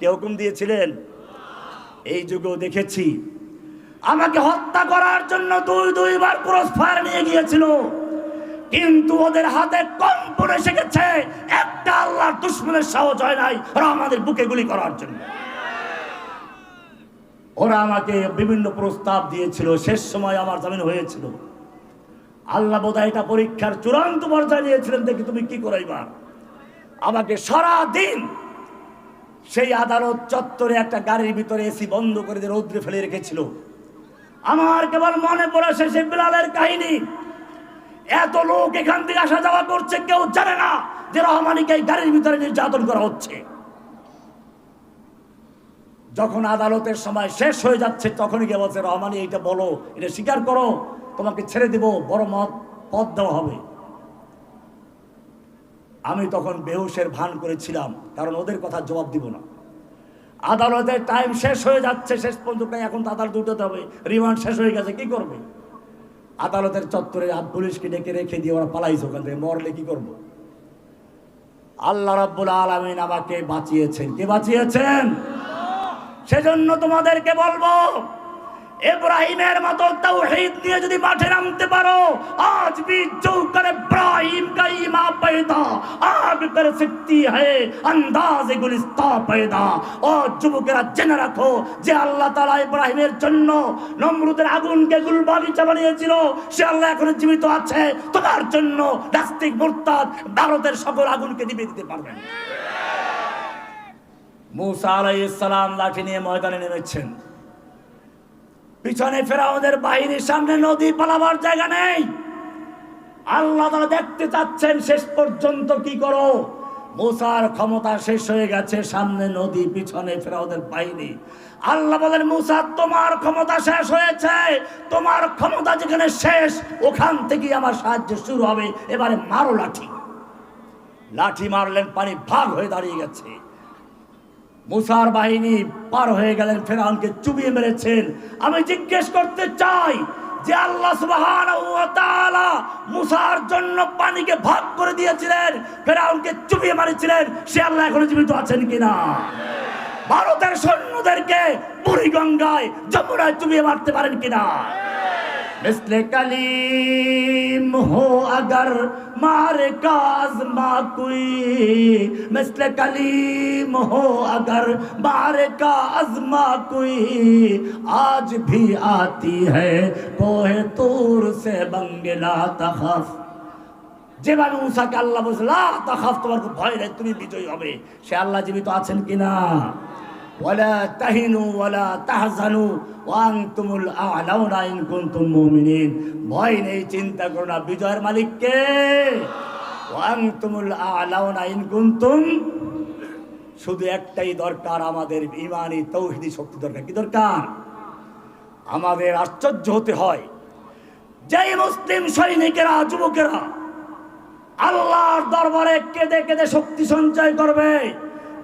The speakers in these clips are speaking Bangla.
কে হুকুম দিয়েছিলেন? এই যুগেও দেখেছি। আমাকে হত্যা করার জন্য দুই, দুইবার ক্রস ফায়ার নিয়ে গিয়েছিল। কিন্তু ওদের হাতে কম পড়ে শিখেছে একটা আল্লাহর দুশ্মনের সাহস হয় নাই ওরা আমাদের বুকে গুলি করার জন্য। ওরা আমাকে বিভিন্ন প্রস্তাব দিয়েছিল। শেষ সময় আমার জামিন হয়েছিল। আল্লাহ বোধহয় এটা পরীক্ষার চূড়ান্ত পর্যায়ে নিয়েছিলেন দেখি তুমি কি করাইবা। আমাকে সারা দিন সেই আদালত চত্বরে একটা গাড়ির ভিতরে এসি বন্ধ করে দিয়ে রৌদ্রে ফেলে রেখেছিল। আমার কেবল মনে পড়েছে সেই বিলালের কাহিনী। এত লোক এখান থেকে আসা যাওয়া করছে, কেউ জানে না যে রহমানিকে এই গাড়ির ভিতরে নির্যাতন করা হচ্ছে। যখন আদালতের সময় শেষ হয়ে যাচ্ছে, তখনই কে বলছে, রহমানি, এইটা বলো, এটা স্বীকার করো, তোমাকে ছেড়ে দিব, বড় মত পদ দেওয়া হবে। আমি তখন বেহুশের ভান করেছিলাম, কারণ ওদের কথা জবাব দিব না। আদালতের টাইম শেষ হয়ে যাচ্ছে, শেষ পর্যন্ত এখন আদালত উঠতে হবে রিমান্ড শেষ হয়ে গেছে, কি করবে? আদালতের চত্বরে পুলিশকে ডেকে রেখে দিয়ে ওরা পালাইছে ওখান থেকে, মরলে কি করব? আল্লাহ রাব্বুল আলামিন আমাকে বাঁচিয়েছেন। কে বাঁচিয়েছেন? সেজন্য তোমাদেরকে বলব ইব্রাহিমের মতো তাওহীদ নিয়ে যদি মাঠে নামতে পারো আজ भी जो कर इब्राहिम का ईमा पैदा आग कर सकती है अंदाज गुलिस्ता पैदा ও যুবকেরা জেনে রাখো যে আল্লাহ তাআলা ইব্রাহিমের জন্য নমরুদের আগুনকে গুলবাগিচা বানিয়েছিল সে আল্লাহ এখনো জীবিত আছে তোমার জন্য নাস্তিক মুরতাদ ভারতের সকল আগুনকে নিভিয়ে দিতে পারবেন মুসা আলাইহিস সালাম লাঠি নিয়ে ময়দানে নেমেছেন পিছনে ফেরাউনের বাহিনীর সামনে নদী পালাবার জায়গা নেই। আল্লাহ দেখতে চাচ্ছেন শেষ পর্যন্ত কি করো। মুসার ক্ষমতা শেষ হয়ে গেছে, সামনে নদী, পিছনে ফেরাউদের বাহিনী। আল্লাহ বলেন, মুসা, তোমার ক্ষমতা শেষ হয়েছে। তোমার ক্ষমতা যেখানে শেষ, ওখান থেকে আমার সাহায্য শুরু হবে। এবারে মারো লাঠি। লাঠি মারলেন, পানি ভাগ হয়ে দাঁড়িয়ে গেছে। মুসার বাহিনী পার হয়ে গেলেন, ফেরাউনকে চুবিয়ে মেরেছেন। আমি জিজ্ঞেস করতে চাই যে আল্লাহ তাআলা মুসার জন্য পানিকে ভাগ করে দিয়েছিলেন, ফেরাউনকে চুবিয়ে মারিছিলেন, সে আল্লাহ এখনও জীবিত আছেন কিনা? ভারতের সৈন্যদেরকে বুড়ি গঙ্গায় যমুনায় চুবিয়ে মারতে পারেন কিনা? مثل کلیم ہو اگر مار کاز ماں کوئی مثل کلیم ہو اگر مار کا عزما کوئی آج بھی آتی ہے کوہ تور سے بنگلا تخف যে মানে উষাকে আল্লাহ বলছে লা তাখাফ তোমার ভয় নেই তুমি বিজয়ী হবে সে تو آچھن کی نا ওয়ালা তাহিনু ওয়ালা তাহজানু ওয়ান্তুমুল আ'লাউনা ইন কুনতুম ভয় নেই, চিন্তা করো না, বিজয়ের মালিক কে ওয়ান্তুমুল আ'লাউনা ইন কুনতুম। শুধু একটাই দরকার আমাদের ইমানি তৌহিদি শক্তি দরকার। কি দরকার? আমাদের আশ্চর্য হতে হয়। যেই মুসলিম সৈনিকেরা, যুবকেরা, আল্লাহর দরবারে কেঁদে কেঁদে শক্তি সঞ্চয় করবে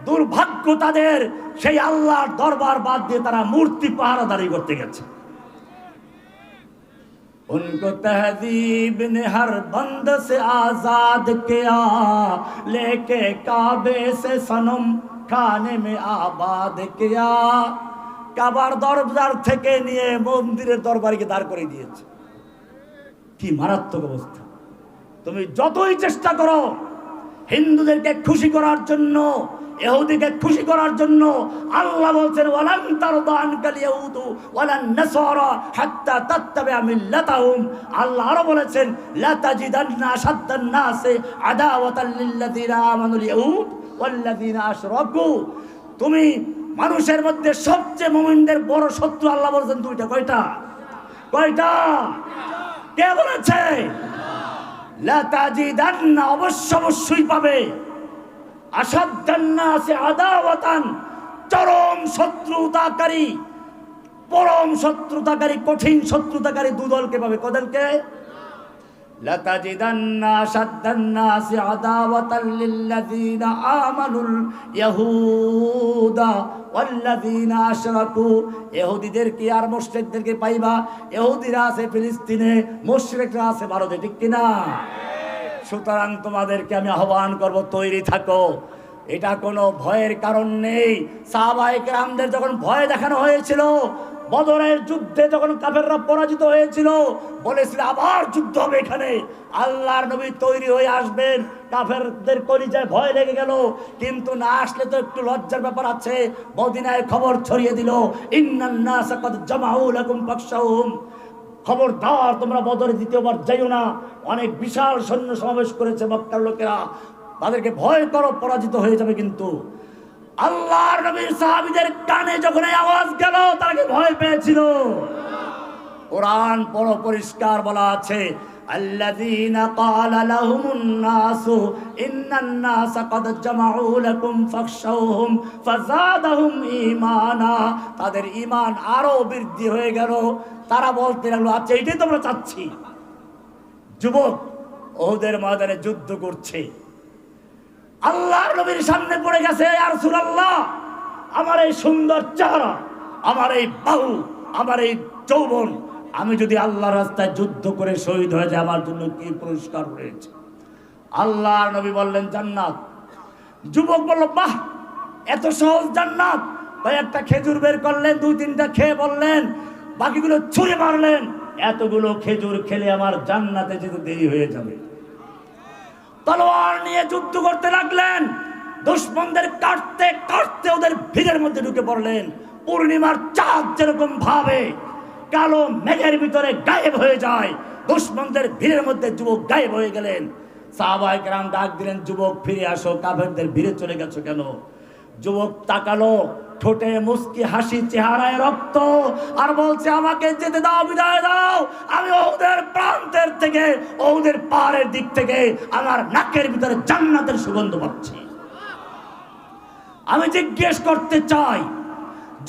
দুর্ভাগ্য তাদের সেই আল্লাহর দরবার বাদ দিয়ে তারা মূর্তি পাহারাদারি করতে গেছে उनको तहजीब ने हर बंद से आजाद किया लेके काबे से सनम खाने में आबाद किया কাবার দরবার থেকে নিয়ে মন্দিরের দরবারকে দাঁড় করে দিয়েছে কি মারাত্মক অবস্থা তুমি যতই চেষ্টা করো হিন্দুদেরকে খুশি করার জন্য এহুদিকে খুশি করার জন্য আল্লাহ বলছেন, ওয়ালান তারদা আনকাল ইয়াহুদু ওয়ালান নাসারা হাত্তা তাত্তাবিআ মিল্লাতাহুম। আল্লাহ আরও বলেছেন, লা তাজিদান্না আশাদ্দান নাসে আদাওয়াতাল লিল্লাযিনা আমানুল ইয়াহুদ ওয়াল্লাযিনা আশরাকু। তুমি মানুষের মধ্যে সবচেয়ে মুমিনদের বড় শত্রু, আল্লাহ বলেছেন, দুইটা, কয়টা? কয়টা? কে বলেছে? লাতাজিদান্না, অবশ্য অবশ্যই পাবে। আসাদ্দান্না আছে আদাওয়াতান, চরম শত্রুতাকারী, পরম শত্রুতাকারী, কঠিন শত্রুতাকারী দুদলকে পাবে। কদলকে? لتجدن أشد الناس عداوة للذين آمنوا اليهود والذين أشركوا ইহুদিদেরকে আর মুশরিকদেরকে পাইবা ইহুদিরা আছে ফিলিস্তিনে মুশরিকরা আছে ভারতে ঠিক কিনা সুতরাং তোমাদেরকে আমি আহ্বান করব তৈরি থাকো এটা কোনো ভয়ের কারণ নেই সাহাবাহিক রামদের যখন ভয় দেখানো হয়েছিল বদরের যুদ্ধে যখন কাফেররা পরাজিত হয়েছিল, বলেছিল, আবার যুদ্ধ হবে এখানে। আল্লাহর নবী তৈরি হয়ে আসবেন। কাফেরদের কলিজায় ভয় লেগে গেল। কিন্তু না আসলে তো একটু লজ্জার ব্যাপার আছে। মদিনায় খবর ছড়িয়ে দিল লাকুম ফাকশাহুম খবরদার তোমরা বদরে দ্বিতীয়বার যাইও না। অনেক বিশাল সৈন্য সমাবেশ করেছে মক্কার লোকেরা। তাদেরকে ভয় করো, পরাজিত হয়ে যাবে কিন্তু। আল্লাহর নবীর সাহাবীদের কানে যখন এই আওয়াজ গেল তারা ভয় পেয়েছিল কোরআন বড় পরিষ্কার বলা আছে الذين قال لهم الناس إن الناس قد جمعوا لكم فاخشوهم فزادهم إيمانا তাদের ঈমান আরো বৃদ্ধি হয়ে গেল তারা বলতে লাগলো আচ্ছা এটাই তোমরা চাচ্ছি যুবক ওদের ময়দানে যুদ্ধ করছে আল্লাহর নবীর সামনে পড়ে গেছে আর সুরাল্লাহ আমার এই সুন্দর চেহারা, আমার এই বাহু, আমার এই যৌবন, আমি যদি আল্লাহর রাস্তায় যুদ্ধ করে শহীদ হয়ে যায় আমার জন্য কি পুরস্কার রয়েছে? আল্লাহ নবী বললেন, জান্নাত। যুবক বলল, বাহ, এত সহজ জান্নাত। ভাই, একটা খেজুর বের করলেন, দুই তিনটা খেয়ে বললেন, বাকিগুলো ছুঁড়ে মারলেন, এতগুলো খেজুর খেলে আমার জান্নাতে যেতে দেরি হয়ে যাবে। তলোয়ার নিয়ে যুদ্ধ করতে লাগলেন। দুশ্মনদের কাটতে কাটতে ওদের ভিড়ের মধ্যে ঢুকে পড়লেন। পূর্ণিমার চাঁদ যেরকম ভাবে, কালো মেঘের ভিতরে গায়েব হয়ে যায়। দুশ্মনদের ভিড়ের মধ্যে যুবক গায়েব হয়ে গেলেন। সাহাবাহিক রাম ডাক দিলেন, যুবক, ফিরে আসো, কাফেরদের ভিড়ে চলে গেছো কেন? যুবক তাকালো ঠোঁটে মুস্কি হাসি চেহারায় রক্ত আর বলছে, আমাকে যেতে দাও, বিদায় দাও। আমি ওদের প্রান্তের থেকে, ওদের পাহাড়ের দিক থেকে আমার নাকের ভিতরে জান্নাতের সুগন্ধ পাচ্ছি। আমি জিজ্ঞেস করতে চাই,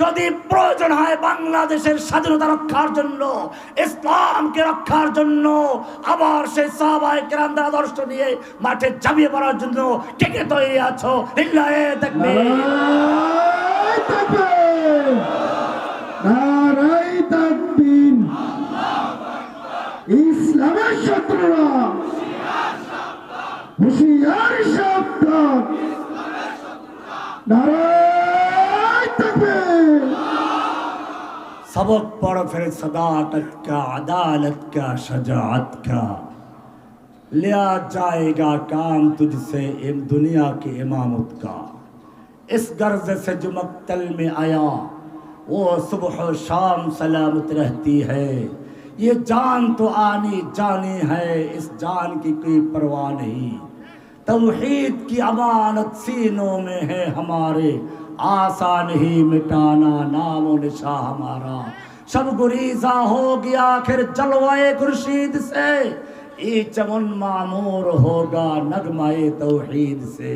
যদি প্রয়োজন হয় বাংলাদেশের স্বাধীনতা রক্ষার জন্য, ইসলামকে রক্ষার জন্য, আবার সেই সাহাবাই কেরামদের আদর্শ নিয়ে মাঠে চাপিয়ে পড়ার জন্য কে কে তৈরি আছো? ইল্লাহে তাকবীর। নারায় তাকবীর নারায় তাকবীর ইসলামের শত্রুরা হুশিয়ার সাবধান নারায় তাকবীর सबक पढ़ फिर सदाकत का अदालत का शजात का लिया जाएगा काम तुझसे इन दुनिया की इमामत का इस गर्ज से जो मक्तल में आया वो सुबह और शाम सलामत रहती है ये जान तो आनी जानी है इस जान की कोई परवाह नहीं तौहीद की अमानत सीनों में है हमारे आसा नहीं मिटाना नामो निशा हमारा सब गुरीजा हो गया आखिर जलवाए खुर्शीद से ये चमन मामूर होगा नगमाए तौहीद से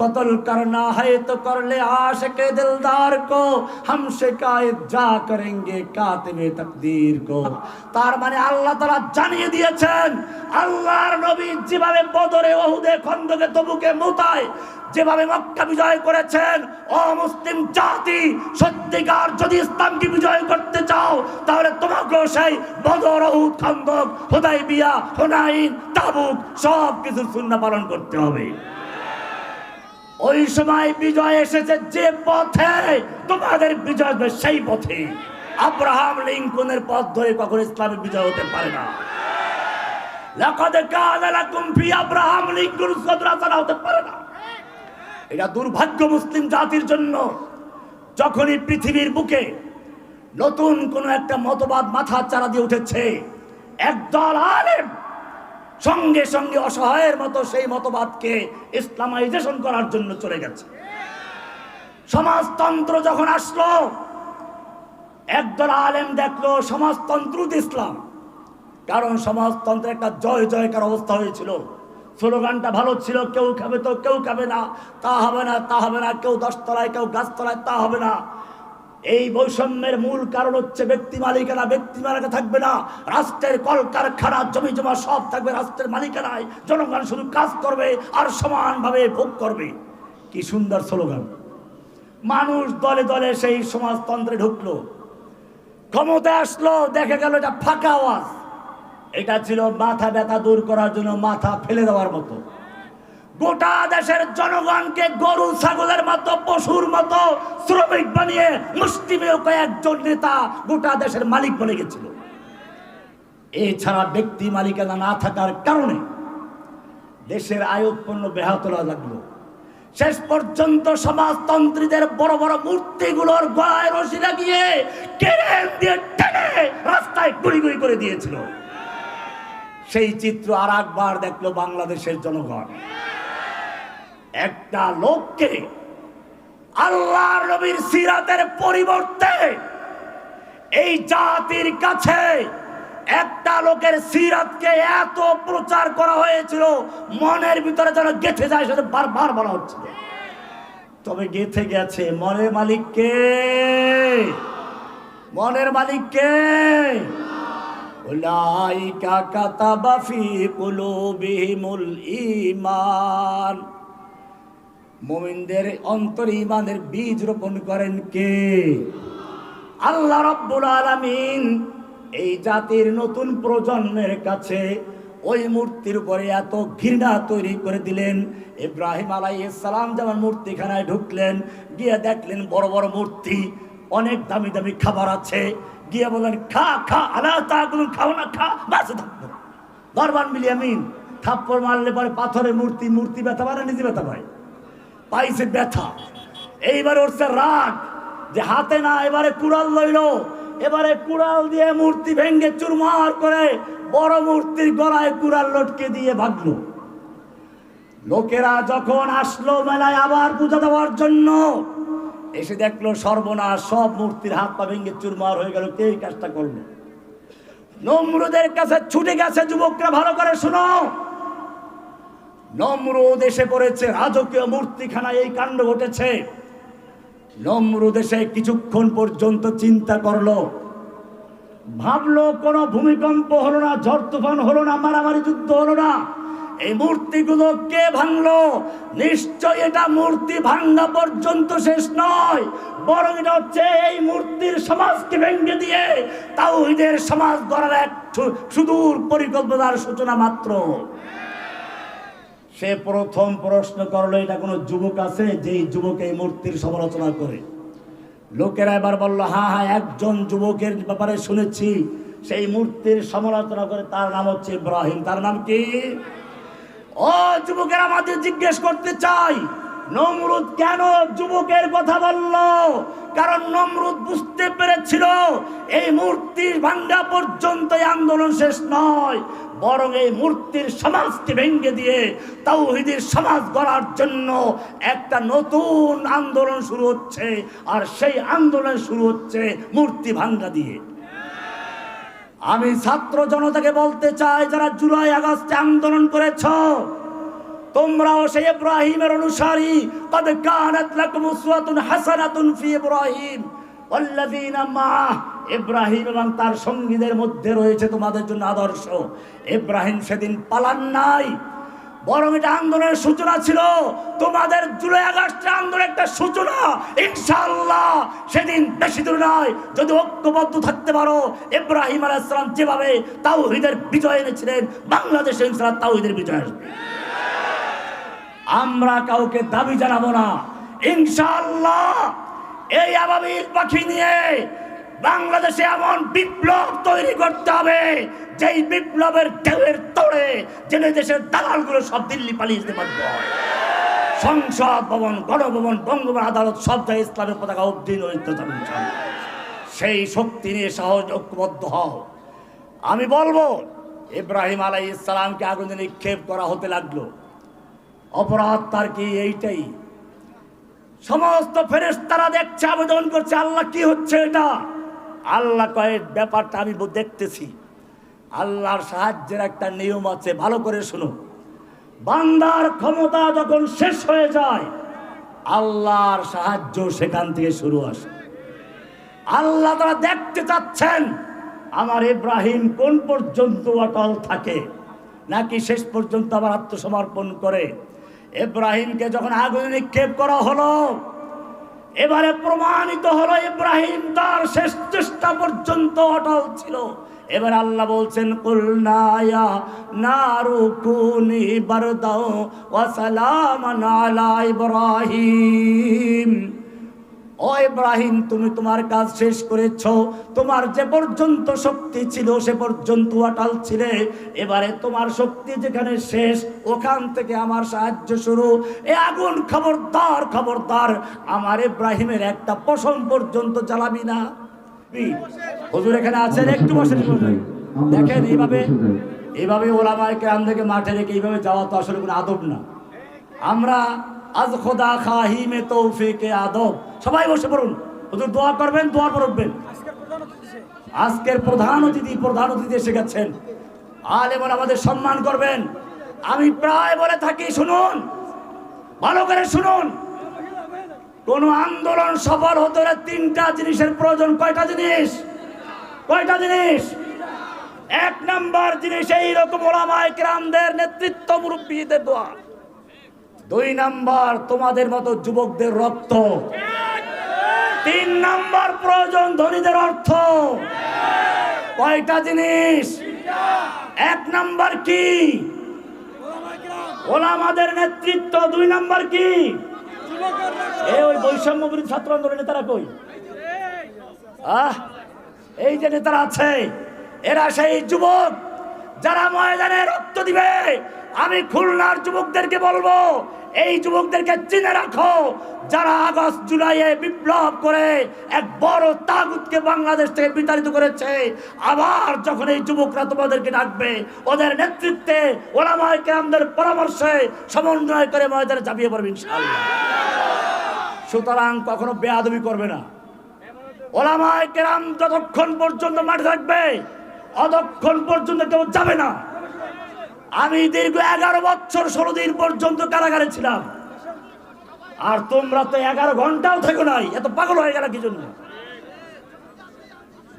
कत्ल करना है तो कर ले आशिक दिलदार को हम शिकायत जा करेंगे कातिबे तकदीर को তার মানে আল্লাহ তারা জানিয়ে দিয়েছেন আল্লাহর নবী যেভাবে বদরে ওহুদে খন্দকে তবুকে মুতায় যেভাবে মক্কা বিজয় করেছেন ও মুসলিম জাতি সত্যিকার যদি ইসলামকে বিজয় করতে চাও তাহলে তোমাকেও সেই বদর ওহুদ খন্দক হোদাই বিয়া হোনাইন তাবুক সব কিছু শূন্য পালন করতে হবে। ওই সময় বিজয় এসেছে যে পথে, তোমাদের বিজয় আসবে সেই পথে। আব্রাহাম লিঙ্কনের পথ ধরে কখনো ইসলামের বিজয় হতে পারে না। হতে পারে না। এটা দুর্ভাগ্য মুসলিম জাতির জন্য। যখনই পৃথিবীর বুকে নতুন কোন একটা মতবাদ মাথা দিয়ে উঠেছে, একদল আলেম সঙ্গে সঙ্গে অসহায়ের মতো সেই মতবাদকে ইসলামাইজেশন করার জন্য চলে গেছে। সমাজতন্ত্র যখন আসলো, একদল আলেম দেখল, সমাজতন্ত্র ইসলাম। কারণ সমাজতন্ত্রের একটা জয় জয়কার অবস্থা হয়েছিল। স্লোগানটা ভালো ছিল, কেউ খাবে তো কেউ খাবে না, তা হবে না, তা হবে না, কেউ দশতলায়, কেউ গাছতলায়, তা হবে না। এই বৈষম্যের মূল কারণ হচ্ছে ব্যক্তি মালিকানা। ব্যক্তি মালিকা থাকবে না। রাষ্ট্রের কলকারখানা, জমি জমা সব থাকবে রাষ্ট্রের মালিকানায়। জনগণ শুধু কাজ করবে আর সমানভাবে ভোগ করবে। কি সুন্দর স্লোগান। মানুষ দলে দলে সেই সমাজতন্ত্রে ঢুকলো। ক্ষমতায় আসলো, দেখা গেল এটা ফাঁকা আওয়াজ। এটা ছিল মাথা ব্যথা দূর করার জন্য মাথা ফেলে দেওয়ার মতো। গোটা দেশের জনগণকে গরু, ছাগলের মতো, পশুর মতো শ্রমিক বানিয়ে মুসলিমেও কয়েকজন নেতা গোটা দেশের মালিক বনে গেছিল। এছাড়া ব্যক্তি মালিকানা না থাকার কারণে দেশের আয় উৎপন্ন ব্যাহত লাগল। শেষ পর্যন্ত সমাজতন্ত্রীদের বড় বড় মূর্তিগুলোর গলায় রশি লাগিয়ে কেরেন দিয়ে টেনে রাস্তায় গুড়ি গুড়ি করে দিয়েছিল। সেই চিত্র আর একবার দেখল বাংলাদেশের জনগণ। একটা লোককে আল্লাহ নবীর সিরাতের পরিবর্তে এই জাতির কাছে একটা লোকের সিরাতকে এত প্রচার করা হয়েছিল, মনের ভিতরে যেন গেঁথে যায় সেটা বারবার বলা হচ্ছে। তবে গেঁথে গেছে মনের মালিককে। মনের মালিককে। উলাইকা কাতাবা ফি কুলুবিহিমুল ঈমান। মুমিনদের অন্তর ইমানের বীজ রোপণ করেন কে? আল্লাহ রব্বুল আলামিন এই জাতির নতুন প্রজন্মের কাছে ওই মূর্তির উপরে এত ঘৃণা তৈরি করে দিলেন। ইব্রাহিম সালাম যেমন মূর্তিখানায় ঢুকলেন, গিয়ে দেখলেন বড় বড় মূর্তি, অনেক দামি দামি খাবার আছে। গিয়ে বললেন, খা খা আল্লাহ তাগুলো খাও না, খা, বাসে থাকব দরবার মিলিয়ামিন থাপ্পড় মারলে পরে পাথরের মূর্তি মূর্তি ব্যথা পারে নিজে ব্যথা পায়। পাইছে ব্যথা। এইবার উঠছে রাগ, যে হাতে না, এবারে কুড়াল লইল। এবারে কুড়াল দিয়ে মূর্তি ভেঙ্গে চুরমার করে বড় মূর্তির গলায় কুড়াল লটকে দিয়ে ভাগল। লোকেরা যখন আসলো মেলায় আবার পূজা দেওয়ার জন্য, এসে দেখল সর্বনাশ, সব মূর্তির হাত পা ভেঙে চুরমার হয়ে গেল। কে কাজটা করল? নমরুদের কাছে ছুটে গেছে, যুবকরা ভালো করে শোনো। নমরুদ এসে পড়েছে, রাজকীয় মূর্তিখানা এই কাণ্ড ঘটেছে। নমরুদ এসে কিছুক্ষণ পর্যন্ত চিন্তা করল। ভাবলো, কোনো ভূমিকম্প হলো না, ঝড় তুফান হলো না, মারামারি যুদ্ধ হলো না। এই মূর্তিগুলো কে ভাঙলো? নিশ্চয় এটা মূর্তি ভাঙ্গা পর্যন্ত শেষ নয়, বরং এটা হচ্ছে এই মূর্তির সমাজকে ভেঙে দিয়ে তাওহিদের সমাজ গড়ার এক সুদূর পরিকল্পনার সূচনা মাত্র। সে প্রথম প্রশ্ন করল, এটা কোনো যুবক আছে যেই যুবক এই মূর্তির সমালোচনা করে? লোকেরা এবার বলল হ্যাঁ হ্যাঁ একজন যুবকের ব্যাপারে শুনেছি, সেই মূর্তির সমালোচনা করে তার নাম হচ্ছে ইব্রাহিম। তার নাম কি? ও যুবকের, আমাদের জিজ্ঞেস করতে চাই, নমরুদ কেন যুবকের কথা বলল? কারণ নমরুদ বুঝতে পেরেছিল, এই মূর্তির ভাঙ্গা পর্যন্ত আন্দোলন শেষ নয়। বরং এই মূর্তির সমাজকে ভেঙে দিয়ে তাওহিদের সমাজ গড়ার জন্য একটা নতুন আন্দোলন শুরু হচ্ছে। আর সেই আন্দোলন শুরু হচ্ছে মূর্তি ভাঙ্গা দিয়ে। আমি ছাত্র জনতাকে বলতে চাই, যারা জুলাই, আগস্টে আন্দোলন করেছ, তোমরাও সেই ইব্রাহিমের অনুসারী। কদ কানাত লাকুম উসওয়াতুন হাসানাতুন ফি ইব্রাহিম। ইব্রাহিম এবং তার সঙ্গীদের মধ্যে রয়েছে তোমাদের জন্য আদর্শ। ইব্রাহিম সেদিন পালান নাই। বরং এটা আন্দোলনের সূচনা ছিল। তোমাদের জুলাই আগস্টের আন্দোলনের একটা সূচনা। ইনশাল্লাহ সেদিন বেশি দূর নয়। যদি ঐক্যবদ্ধ থাকতে পারো, ইব্রাহিম আলাইসালাম যেভাবে তাওহিদের বিজয় এনেছিলেন, বাংলাদেশে ইনশাআল্লাহ তাওহিদের বিজয় আসবে। আমরা কাউকে দাবি জানাব না। ইনশাআল্লাহ এই আবাবিল পাখি নিয়ে বাংলাদেশে এমন বিপ্লব তৈরি করতে হবে, যেই বিপ্লবের ঢেউয়ের তোড়ে জেনে দেশের দালালগুলো সব দিল্লি পালিয়ে যেতে হয়। সংসদ ভবন, গণভবন বঙ্গভবন আদালত সব জায়গায় ইসলামের পতাকা নড়িত সেই শক্তি নিয়ে সহজ ঐক্যবদ্ধ হও। আমি বলব, ইব্রাহিম আলাই ইসলামকে আগুনে নিক্ষেপ করা হতে লাগল। অপরাধ তার কি এইটাই? সমস্ত ফেরেস তারা দেখছে, আবেদন করছে, আল্লাহ কি হচ্ছে এটা? আল্লাহ কয়েক ব্যাপারটা আমি দেখতেছি। আল্লাহর সাহায্যের একটা নিয়ম আছে, ভালো করে শুনো। বান্দার ক্ষমতা যখন শেষ হয়ে যায়, আল্লাহর সাহায্য সেখান থেকে শুরু আসে। আল্লাহ তারা দেখতে চাচ্ছেন, আমার ইব্রাহিম কোন পর্যন্ত অটল থাকে, নাকি শেষ পর্যন্ত আবার আত্মসমর্পণ করে ইব্রাহিমকে যখন আগুনে নিক্ষেপ করা হলো, এবারে প্রমাণিত হলো ইব্রাহিম তার শেষ চেষ্টা পর্যন্ত অটল ছিল। এবার আল্লাহ বলছেন কুলনায়া নারুকুনি বারদাও ওয়া সালামান আলা ইব্রাহিম। ও ইব্রাহিম, তুমি তোমার কাজ শেষ করেছ। তোমার যে পর্যন্ত শক্তি ছিল, সে পর্যন্ত অটাল ছিলে। এবারে তোমার শক্তি যেখানে শেষ, ওখান থেকে আমার সাহায্য শুরু। এ আগুন খবরদার খবরদার, আমার ইব্রাহিমের একটা পশম পর্যন্ত জ্বালাবি না? হুজুর এখানে আছেন? একটু বসে দেখেন, এইভাবে এইভাবে ওলামায় কেরাম থেকে মাঠে রেখে এইভাবে যাওয়া তো আসলে কোনো আদব না। আমরা আজ খোদা খাহি মে তৌফিকে আদব। সবাই বসে পড়ুন। হুজুর দোয়া করবেন দোয়ার পর উঠবেন। আজকের প্রধান অতিথি প্রধান অতিথি এসে গেছেন। আলেমন আমাদের সম্মান করবেন। আমি প্রায় বলে থাকি শুনুন। ভালো করে শুনুন। কোন আন্দোলন সফল হতে হলে তিনটা জিনিসের প্রয়োজন। কয়টা জিনিস? কয়টা জিনিস? এক নম্বর জিনিস এইরকম ওলামায় গ্রামদের নেতৃত্ব মুরব্বীদের দোয়া। দুই নাম্বার তোমাদের মতো যুবকদের রক্ত। তিন নাম্বার প্রয়োজন ধনীদের অর্থ। কয়টা জিনিস? এক নাম্বার কি? ওলামাদের নেতৃত্ব। দুই নাম্বার কি? ওই বৈষম্য বিরোধী ছাত্র আন্দোলনের নেতারা কই? আহ, এই যে নেতারা আছে, এরা সেই যুবক যারা ময়দানে রক্ত দিবে, আমি খুলনার যুবকদেরকে বলব, এই যুবকদেরকে চিনে রাখো, যারা আগস্ট, জুলাইয়ে বিপ্লব করে এক বড় তাগুতকে বাংলাদেশ থেকে বিতাড়িত করেছে, আবার যখন এই যুবকরা তোমাদেরকে ডাকবে, ওদের নেতৃত্বে ওলামায় কেরামদের পরামর্শে সমন্বয় করে ময়দানে চাপিয়ে পড়বে ইনশাআল্লাহ। সুতরাং কখনো বেয়াদবি করবে না। ওলামায় কেরাম যতক্ষণ পর্যন্ত মাঠে থাকবে অতক্ষণ পর্যন্ত কেউ যাবে না। আমি দীর্ঘ এগারো বছর ষোলো দিন পর্যন্ত কারাগারে ছিলাম। আর তোমরা তো এগারো ঘন্টাও থেকো নাই। এত পাগল হয়ে গেল কি জন্য?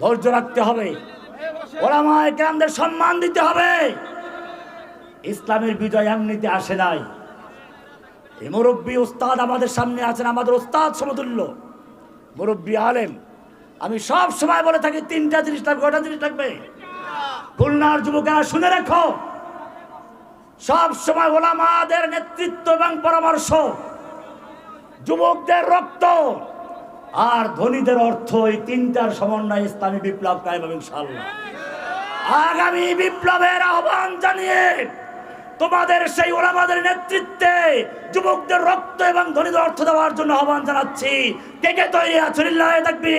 ধৈর্য রাখতে হবে। ওলামায় কেরামদের সম্মান দিতে হবে। ইসলামের বিজয় এমনিতে আসে নাই। এই মুরব্বী উস্তাদ আমাদের সামনে আছেন, আমাদের উস্তাদ সমতুল্য। মুরব্বী আলেম। আমি সব সময় বলে থাকি, তিনটা জিনিস লাগবে কটা জিনিস লাগবে? খুলনার যুবকেরা শুনে রাখো। সব সময় ওলামাদের নেতৃত্ব এবং পরামর্শ। যুবকদের রক্ত। আর ধনীদের অর্থ এই তিনটার সমন্বয় ইসলামী বিপ্লব কায়েম আগামী বিপ্লবের আহ্বান জানিয়ে তোমাদের সেই ওলামাদের নেতৃত্বে যুবকদের রক্ত এবং ধনীদের অর্থ দেওয়ার জন্য আহ্বান জানাচ্ছি। কে কে তৈরি আছো আকবার।